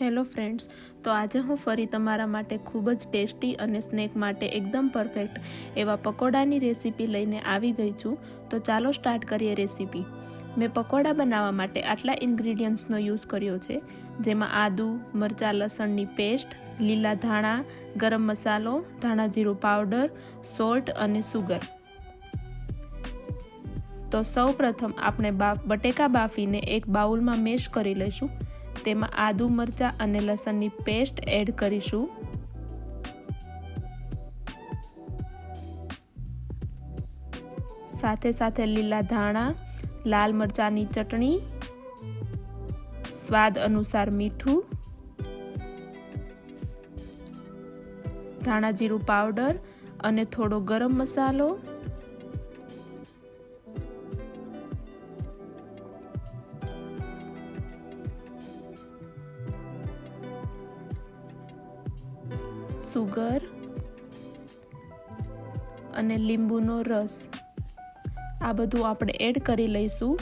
Hello friends, તો આજે હું ફરી તમારા માટે ખૂબ જ ટેસ્ટી અને સ્નેક માટે એકદમ પરફેક્ટ એવા પકોડાની રેસીપી લઈને આવી ગઈ છું. તો ચાલો સ્ટાર્ટ કરીએ રેસીપી. મેં પકોડા બનાવવા માટે આટલા ઇન્ગ્રીડિયન્ટ્સનો યુઝ કર્યો છે, જેમાં આદુ, મરચાં, લસણની પેસ્ટ, લીલા ધાણા, ગરમ મસાલો, ધાણા જીરું પાવડર, સોલ્ટ અને સુગર. તો સૌ પ્રથમ આપણે બટેકા બાફીને એક બાઉલમાં મેશ કરી લઈશું. તેમાં આદુ મરચાં અને લસણની પેસ્ટ એડ કરીશું. સાથે સાથે લીલા ધાણા, લાલ મરચાંની ચટણી, સ્વાદ અનુસાર મીઠું, ધાણા જીરું પાવડર અને થોડો ગરમ મસાલો સુગર અને લીંબુનો રસ. આ બધું આપણે એડ કરી લઈશું.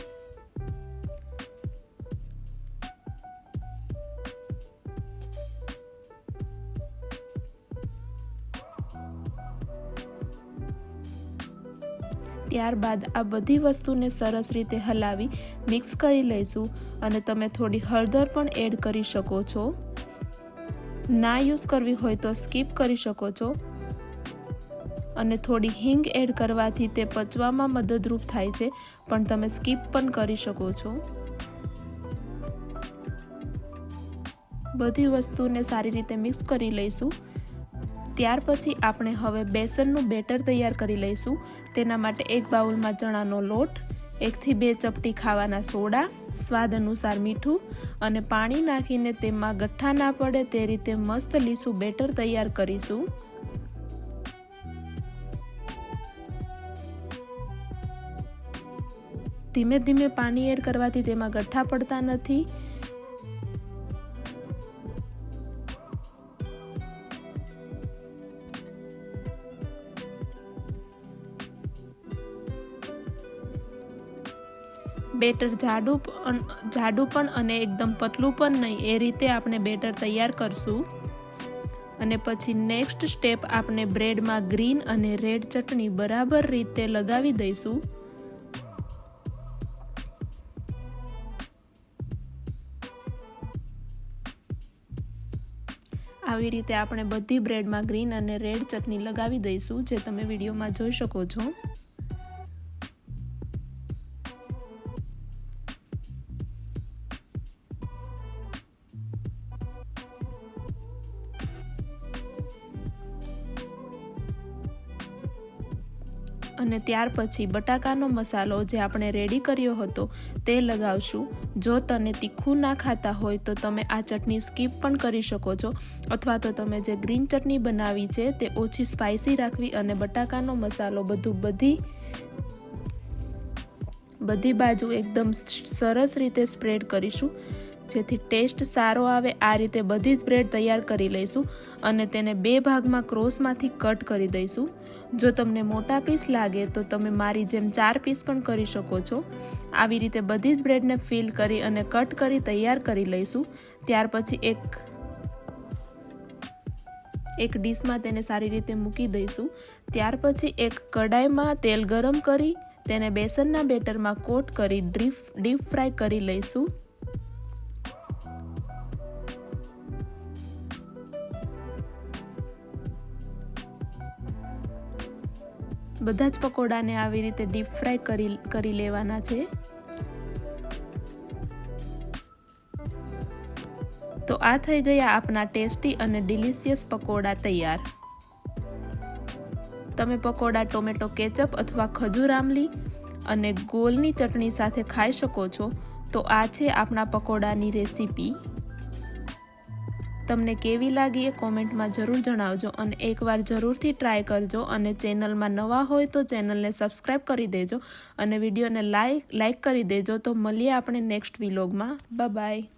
ત્યારબાદ આ બધી વસ્તુને સરસ રીતે હલાવી મિક્સ કરી લઈશું અને તમે થોડી હળદર પણ એડ કરી શકો છો. ના યુઝ કરવી હોય તો સ્કીપ કરી શકો છો. અને થોડી હિંગ એડ કરવાથી તે પચવામાં મદદરૂપ થાય છે, પણ તમે સ્કીપ પણ કરી શકો છો. બધી વસ્તુને સારી રીતે મિક્સ કરી લઈશું. ત્યાર પછી આપણે હવે બેસનનું બેટર તૈયાર કરી લઈશું. તેના માટે એક બાઉલમાં ચણાનો લોટ એકથી બે ચપટી ખાવાના સોડા, સ્વાદ અનુસાર મીઠું અને પાણી નાખીને તેમાં ગઠ્ઠા ના પડે તે રીતે મસ્ત લીસું બેટર તૈયાર કરીશું. ધીમે ધીમે પાણી એડ કરવાથી તેમાં ગઠ્ઠા પડતા નથી. બેટર જાડું જાડું પણ અને એકદમ પતલું પણ નહીં, એ રીતે આપણે બેટર તૈયાર કરશું. અને પછી નેક્સ્ટ સ્ટેપ આપણે બ્રેડમાં ગ્રીન અને રેડ ચટણી બરાબર રીતે લગાવી દઈશું. આવી રીતે આપણે બધી બ્રેડમાં ગ્રીન અને રેડ ચટણી લગાવી દઈશું, જે તમે વિડીયોમાં જોઈ શકો છો. અને ત્યાર પછી બટાકાનો મસાલો જે આપણે રેડી કર્યો હતો તે લગાવશું. જો તને તીખું ના ખાતા હોય તો તમે આ ચટણી સ્કીપ પણ કરી શકો છો. અથવા તો તમે જે ગ્રીન ચટણી બનાવી છે તે ઓછી સ્પાઇસી રાખવી અને બટાકાનો મસાલો બધું બધી બધી બાજુ એકદમ સરસ રીતે સ્પ્રેડ કરીશું. જેથી ટેસ્ટ સારો આવે, આ રીતે બધી જ બ્રેડ તૈયાર કરી લઈશું અને તેને બે ભાગમાં ક્રોસમાંથી કટ કરી દઈશું. જો તમને મોટા પીસ લાગે તો તમે મારી જેમ ચાર પીસ પણ કરી શકો છો. આવી રીતે બધી જ બ્રેડને ફિલ કરી અને કટ કરી તૈયાર કરી લઈશું. ત્યાર પછી એક એક ડીશમાં તેને સારી રીતે મૂકી દઈશું. ત્યાર પછી એક કડાઈમાં તેલ ગરમ કરી તેને બેસનના બેટરમાં કોટ કરી ડ્રીપ ડીપ ફ્રાય કરી લઈશું. બધા જ પકોડાને આવી રીતે ડીપ ફ્રાય કરી કરી લેવાના છે. તો આ થઈ ગયા આપના ટેસ્ટી અને ડિલિશિયસ પકોડા તૈયાર. તમે પકોડા ટોમેટો કેચઅપ અથવા ખજૂર આમલી અને ગોલની ચટણી સાથે ખાઈ શકો છો. તો આ છે આપણા પકોડાની રેસીપી. તમને કેવી લાગી એ કોમેન્ટમાં જરૂર જણાવજો અને એકવાર જરૂરથી ટ્રાય કરજો અને ચેનલમાં નવા હોય તો ચેનલને સબસ્ક્રાઈબ કરી દેજો અને વિડીયોને લાઈક લાઈક કરી દેજો. તો મળીએ આપણે નેક્સ્ટ વિલોગમાં. બાય.